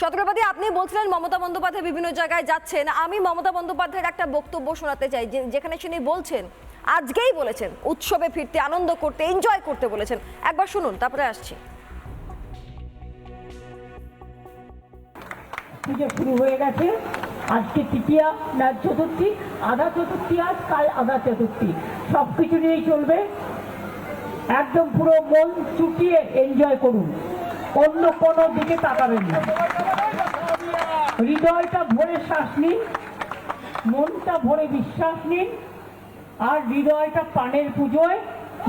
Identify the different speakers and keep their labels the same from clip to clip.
Speaker 1: সতর্কবাদী আপনি বলছিলেন মমতা বন্দ্যোপাধ্যায় বিভিন্ন জায়গায় যাচ্ছেন। আমি মমতা বন্দ্যোপাধ্যায়ের একটা বক্তব্য শোনাতে চাই যেখানে তিনি বলছেন, আজকেই বলেছেন, উৎসবে ফিরতে, আনন্দ করতে এনজয় করতে বলেছেন। একবার শুনুন, তারপরে আসছি।
Speaker 2: পুজো শুরু হয়ে গেছে। আজকে তৃতীয়া না চতুর্থী, আধা চতুর্থী আজ, কাল আধা চতুর্থী। সব কিছু নিয়েই চলবে। একদম পুরো মন চুটিয়ে এনজয় করুন। অন্য কোনো দিকে তাকাবেন না। হৃদয়টা ভরে শ্বাস নিন, মনটা ভরে বিশ্বাস নিন, আর হৃদয়টা পানের পুজোয়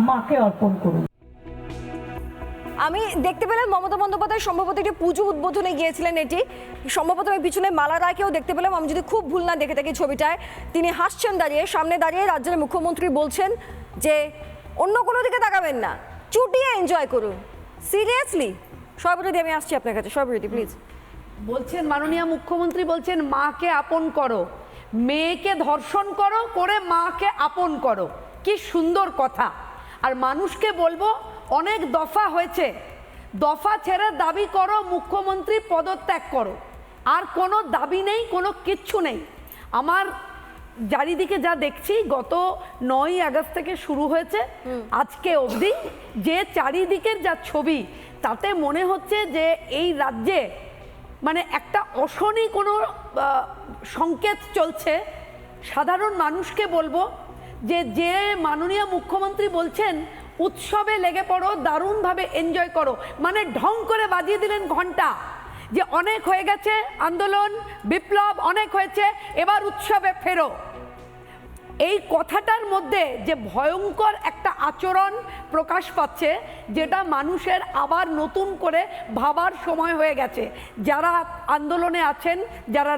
Speaker 2: মাকে অর্পণ করুন।
Speaker 1: আমি দেখতে পেলাম মমতা বন্দ্যোপাধ্যায় সম্ভবত একটি পুজো উদ্বোধনে গিয়েছিলেন এটি। সম্ভবত আমি পিছনে মালা রায়কেও দেখতে পেলাম। আমি যদি খুব ভুল না দেখে থাকি ছবিটায়, তিনি হাসছেন দাঁড়িয়ে, সামনে দাঁড়িয়ে রাজ্যের মুখ্যমন্ত্রী বলছেন যে, অন্য কোনো দিকে তাকাবেন না, চুটিয়ে এনজয় করুন। সিরিয়াসলি সর্বরীতি আমি আসছি আপনার কাছে সর্বরীতি প্লিজ
Speaker 3: বলছেন মাননীয় মুখ্যমন্ত্রী বলছেন মাকে আপন করো মেয়েকে ধর্ষণ করো করে মাকে আপন করো। কি সুন্দর কথা। আর মানুষকে বলব অনেক দফা হয়েছে। দফা ছেড়ে দাবি করো মুখ্যমন্ত্রী পদত্যাগ করো। আর কোনো দাবি নেই কোনো কিচ্ছু নেই। আমার চারিদিকে যা দেখছি গত নয় আগস্ট থেকে শুরু হয়েছে। আজকে অবধি যে চারিদিকের যা ছবি তাতে মনে হচ্ছে যে এই রাজ্যে মানে একটা অশনি কোনো সংকেত চলছে। সাধারণ মানুষকে বলব যে যে মাননীয় মুখ্যমন্ত্রী বলছেন, উৎসবে লেগে পড়ো, দারুণভাবে এনজয় করো। মানে ঢং করে বাজিয়ে দিলেন ঘণ্টা যে অনেক হয়ে গেছে, আন্দোলন, বিপ্লব অনেক হয়েছে, এবার উৎসবে ফেরো। এই কথাটার মধ্যে যে ভয়ঙ্কর একটা আচরণ প্রকাশ পাচ্ছে, যেটা মানুষের আবার নতুন করে ভাবার সময় হয়ে গেছে। যারা আন্দোলনে আছেন, যারা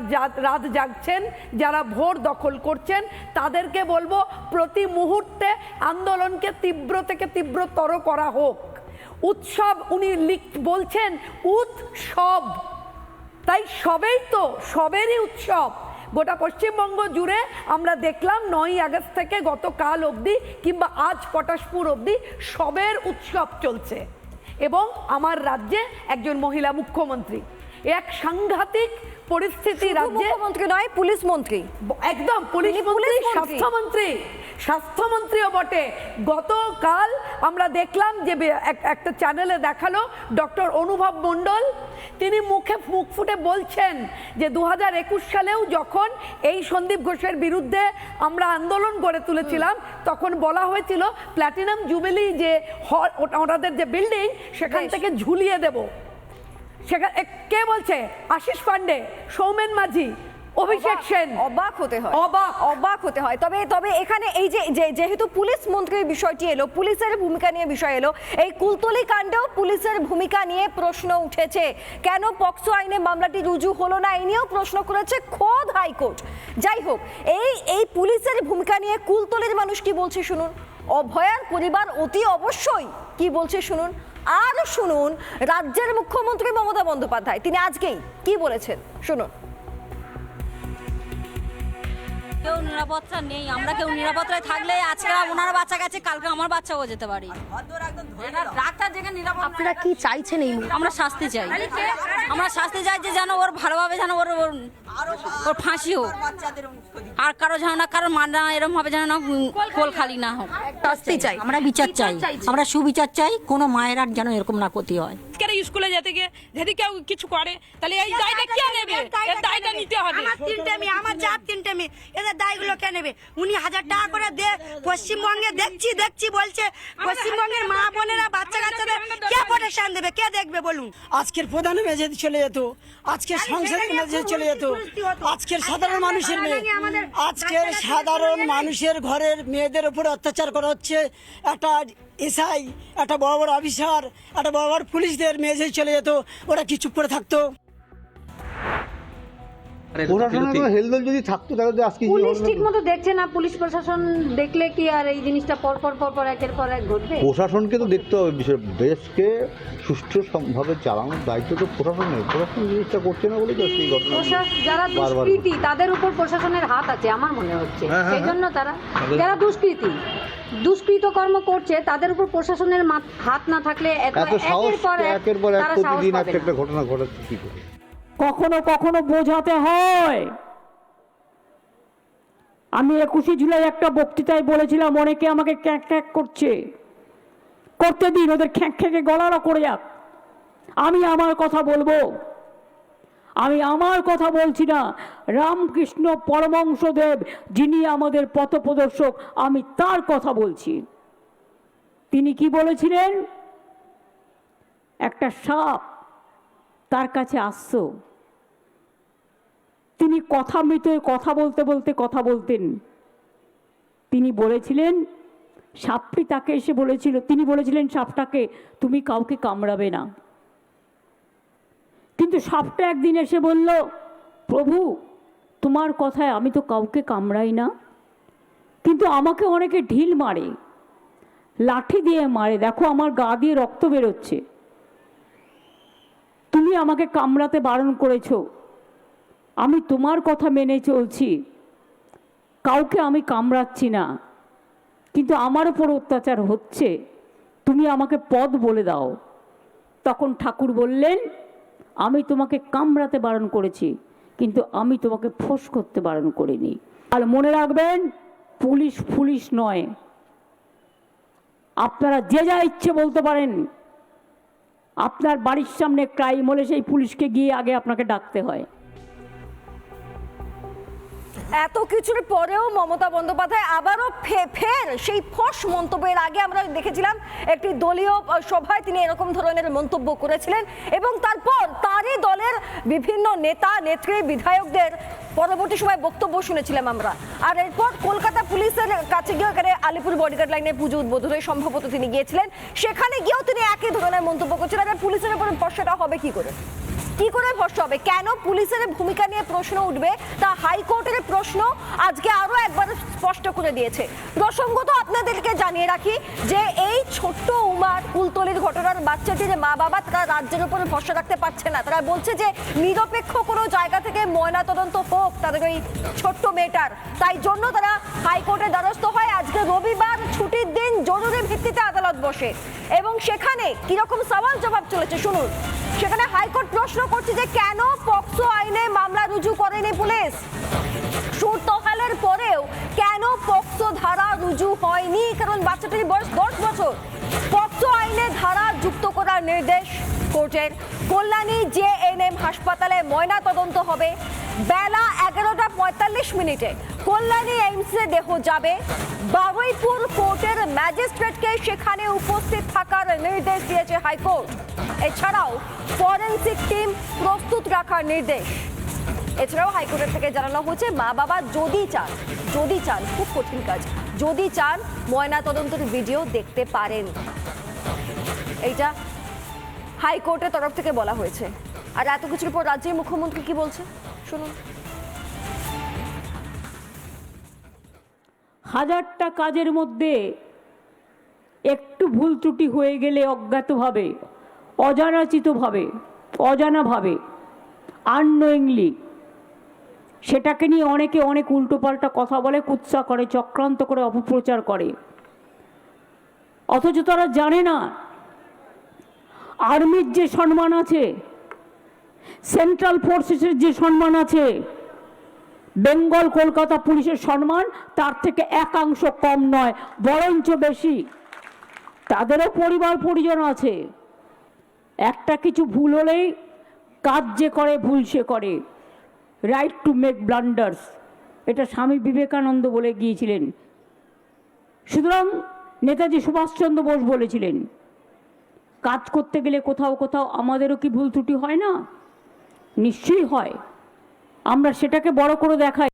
Speaker 3: রাত জাগছেন, যারা ভোর দখল করছেন, তাদেরকে বলব প্রতি মুহূর্তে আন্দোলনকে তীব্র থেকে তীব্রতর করা হোক। উৎসব উনি লিখ, বলছেন, উৎসব। তাই সবেই তো, সবেরই উৎসব। গোটা পশ্চিমবঙ্গ জুড়ে আমরা দেখলাম নয়ই আগস্ট থেকে গতকাল অবধি কিংবা আজ পটাশপুর অবধি সবের উৎসব চলছে। এবং আমার রাজ্যে একজন মহিলা মুখ্যমন্ত্রী। এক সাংঘাতিক পরিস্থিতি রাজ্যে
Speaker 1: মুখ্যমন্ত্রী নয় পুলিশ মন্ত্রী।
Speaker 3: একদম পুলিশ মন্ত্রী স্বাস্থ্যমন্ত্রী স্বাস্থ্যমন্ত্রীও বটে। গতকাল আমরা দেখলাম যে একটা চ্যানেলে দেখাল ডক্টর অনুভব মণ্ডল। তিনি মুখে মুখ ফুটে বলছেন যে দু হাজার একুশ সালেও যখন এই সন্দীপ ঘোষের বিরুদ্ধে আমরা আন্দোলন গড়ে তুলেছিলাম তখন বলা হয়েছিল প্ল্যাটিনাম জুবিলি যে ওনাদের যে বিল্ডিং সেখান থেকে ঝুলিয়ে দেবো। সেখানে কে বলছে? আশিস পান্ডে সৌমেন মাঝি অভিষেক সেন।
Speaker 1: অবাক হতে হয়।
Speaker 3: অবাক।
Speaker 1: অবাক হতে হয়। তবে তবে এখানে এই যে যে- যেহেতু পুলিশ মন্ত্রীর বিষয়টি এলো পুলিশের ভূমিকা নিয়ে বিষয় এলো এই কুলতলি কাণ্ডেও পুলিশের ভূমিকা নিয়ে প্রশ্ন উঠেছে। কেন পক্সো আইনে মামলাটি রুজু হলো না? এই নিয়েও প্রশ্ন করেছে খোদ হাইকোর্ট। যাই হোক এই এই পুলিশের ভূমিকা নিয়ে কুলতলির মানুষ কি বলছে শুনুন? অভয়ার পরিবার অতি অবশ্যই কি বলছে শুনুন? আর শুনুন রাজ্যের মুখ্যমন্ত্রী মমতা বন্দ্যোপাধ্যায় তিনি আজকেই কি বলেছেন? শুনুন।
Speaker 4: কেউ নিরাপত্তা নেই আমরা কেউ নিরাপত্তায় থাকলে আজকে ওনার বাচ্চা গেছে কালকে আমার বাচ্চাও যেতে পারি। ডাক্তার যেখানে নিরাপদ
Speaker 5: আপনারা কি চাইছেন এই
Speaker 4: আমরা শাস্তি চাই। আমরা শাস্তি চাই যে যেন ওর ভালোভাবে যেন ওর ওর ফাঁসি হোক। আর কারও যেন না কারও মানা এরকম ভাবে যেন না কোল খালি না হোক।
Speaker 5: শাস্তি চাই।
Speaker 6: আমরা বিচার চাই। আমরা সুবিচার চাই কোনো মায়ের আর যেন এরকম না ক্ষতি হয়।
Speaker 7: আজকের স্কুলে যেতে গিয়ে যদি কেউ কিছু করে তাহলে এই দায়টা কে নেবে? এর দায়টা নিতে হবে।
Speaker 8: আমার তিনটে মেয়ে আমার চার তিনটে মেয়ে এদের দায়গুলো কে নেবে? উনি হাজার টাকা করে দে পশ্চিমবঙ্গে দেখছি দেখছি বলছে পশ্চিমবঙ্গের মা বোনেরা বাচ্চা কাচ্চাদের কে প্রোটেকশন দেবে? কে দেখবে বলুন?
Speaker 9: আজকের প্রধান মেয়ে যদি চলে যেত। আজকের সংসদের যদি চলে যেত। আজকের সাধারণ মানুষের মেয়ে। আজকের সাধারণ মানুষের ঘরের মেয়েদের উপর অত্যাচার করা হচ্ছে। একটা এসআই একটা বড় বড় অফিসার একটা বড় বড় পুলিশদের মেয়ে চলে যেত ওরা কি চুপ করে থাকতো?
Speaker 10: প্রশাসনের হেলদোল যদি থাকতো তাহলে তো আজকে
Speaker 5: পুলিশ ঠিক মতো দেখছে না পুলিশ প্রশাসন দেখলে কি আর এই জিনিসটা পর পর পর পর একের পর এক ঘটবে?
Speaker 10: প্রশাসনকে তো দেখতে হবে বিষয় দেশকে সুষ্ঠুভাবে চালানোর দায়িত্ব তো প্রশাসনের। প্রশাসন জিনিসটা করছে না বলে তো সেই ঘটনা
Speaker 5: যারা দুষ্কৃতী তাদের উপর প্রশাসনের হাত আছে আমার মনে হচ্ছে।
Speaker 10: হ্যাঁ, হ্যাঁ,
Speaker 5: সেই জন্য তারা যারা দুষ্কৃতী দুষ্কৃত কর্ম করছে তাদের উপর প্রশাসনের হাত না থাকলে এত একের পর এক
Speaker 10: একের পর এক
Speaker 5: তারা সাহস পাবে না।
Speaker 10: একটা ঘটনা ঘটাচ্ছে কি করে?
Speaker 2: কখনো কখনো বোঝাতে হয়। আমি একুশে জুলাই একটা বক্তৃতায় বলেছিলাম, অনেকে আমাকে ক্যাঁক ক্যাঁক করছে। করতে দিন, ওদের খ্যাঁক খ্যাঁকে গলারও করে যাক। আমি আমার কথা বলব। আমি আমার কথা বলছি না, রামকৃষ্ণ পরমংশদেব যিনি আমাদের পথপ্রদর্শক, আমি তার কথা বলছি। তিনি কি বলেছিলেন? একটা সাপ তার কাছে আসছ তিনি কথা মৃত কথা বলতে বলতে কথা বলতেন। তিনি বলেছিলেন, সাপটি তাকে এসে বলেছিল, তিনি বলেছিলেন, সাপটাকে তুমি কাউকে কামড়াবে না। কিন্তু সাপটা একদিন এসে বলল, প্রভু, তোমার কথায় আমি তো কাউকে কামড়াই না। কিন্তু আমাকে অনেকে ঢিল মারে, লাঠি দিয়ে মারে, দেখো আমার গা দিয়ে রক্ত বেরোচ্ছে। তুমি আমাকে কামড়াতে বারণ করেছ আমি তোমার কথা মেনে চলছি। কাউকে আমি কামড়াচ্ছি না। কিন্তু আমার ওপর অত্যাচার হচ্ছে। তুমি আমাকে পদ বলে দাও। তখন ঠাকুর বললেন, আমি তোমাকে কামড়াতে বারণ করেছি, কিন্তু আমি তোমাকে ফোঁস করতে বারণ করিনি। আর মনে রাখবেন, পুলিশ পুলিশ নয়। আপনারা যে যা ইচ্ছে বলতে পারেন। আপনার বাড়ির সামনে ক্রাইম হলে সেই পুলিশকে গিয়ে আগে আপনাকে ডাকতে হয়।
Speaker 1: এত কিছুর পরেও মমতা বন্দ্যোপাধ্যায় আবারও ফের সেই ফস মন্তব্যের আগে আমরা দেখেছিলাম একটি দলীয় সভায় তিনি এরকম ধরনের মন্তব্য করেছিলেন এবং তারপর তারই দলের বিভিন্ন নেতা, নেত্রী, বিধায়কদের পরবর্তী সময় বক্তব্য শুনেছিলাম আমরা। আর এরপর কলকাতা পুলিশের কাছে গিয়ে এখানে আলিপুর বডিগার্ড লাইনে পুজো উদ্বোধনে সম্ভবত তিনি গিয়েছিলেন। সেখানে গিয়েও তিনি একই ধরনের মন্তব্য করছিলেন। আর পুলিশের উপরে ভরসাটা হবে কি করে? কি করে ভরসা হবে? কেন পুলিশের ভূমিকা নিয়ে প্রশ্ন উঠবে? তা হাইকোর্টের প্রশ্ন আজকে আরও একবার স্পষ্ট করে দিয়েছে। প্রসঙ্গত আপনাদেরকে জানিয়ে রাখি যে এই ছোট্ট উমার কুলতলির ঘটনার বাচ্চাটির মা বাবা তারা রাজ্যের উপরে ভরসা রাখতে পারছে না। তারা বলছে যে নিরপেক্ষ কোনো জায়গা থেকে ময়না তদন্ত হোক তাদের ওই ছোট্ট মেয়েটার। তাই জন্য তারা হাইকোর্টের দ্বারস্থ হয়। আজকে রবিবার ছুটির দিন জরুরি ভিত্তিতে আদালত বসে। এবং সেখানে কীরকম সওয়াল জবাব চলেছে, শুনুন। সেখানে হাইকোর্ট প্রশ্ন করছে যে কেন পক্সো আইনে মামলা রুজু করেনি পুলিশ? সুরতহালের পরেও কেন পক্সো ধারা রুজু হয়নি? কারণ বাচ্চাটির বয়স দশ বছর। পক্সো আইনে ধারা যুক্ত করার নির্দেশ কোর্টের। কল্যাণী জে এন এম হাসপাতালে ময়না তদন্ত হবে। বেলা এগারোটা পঁয়তাল্লিশ মিনিটে। কল্যাণী এইমসে দেহ যাবে। বারুইপুর কোর্টের ম্যাজিস্ট্রেটকে সেখানে উপস্থিত থাকার নির্দেশ দিয়েছে হাইকোর্ট। এছাড়াও ফরেন্সিক টিম প্রস্তুত রাখার নির্দেশ। এছাড়াও হাইকোর্টের থেকে জানানো হচ্ছে মা বাবা যদি চান যদি চান, খুব কঠিন কাজ, যদি চান, ময়না তদন্তের ভিডিও দেখতে পারেন। এইটা হাইকোর্টের তরফ থেকে বলা হয়েছে। আর এত কিছুর পর রাজ্যের মুখ্যমন্ত্রী কি বলছে? শুনুন।
Speaker 2: হাজারটা কাজের মধ্যে একটু ভুল ত্রুটি হয়ে গেলে অজ্ঞাতভাবে, অজানাচিতভাবে, অজানাভাবে আননোয়িংলি সেটাকে নিয়ে অনেকে অনেক উল্টোপাল্টা কথা বলে, কুৎসা করে, চক্রান্ত করে, অপপ্রচার করে। অথচ তারা জানে না, আর্মির যে সম্মান আছে সেন্ট্রাল ফোর্সেসের যে সম্মান আছে বেঙ্গল, কলকাতা পুলিশের সম্মান তার থেকে একাংশ কম নয়, বরঞ্চ বেশি। তাদেরও পরিবার পরিজন আছে। একটা কিছু ভুল হলেই কাজ যে করে, ভুল সে করে। রাইট টু মেক ব্লান্ডার্স এটা স্বামী বিবেকানন্দ বলে গিয়েছিলেন। সুতরাং নেতাজি সুভাষচন্দ্র বোস বলেছিলেন, কাজ করতে গেলে কোথাও কোথাও আমাদেরও কি ভুল ত্রুটি হয় না? নিশ্চয়ই হয়। আমরা সেটাকে বড় করে দেখাই।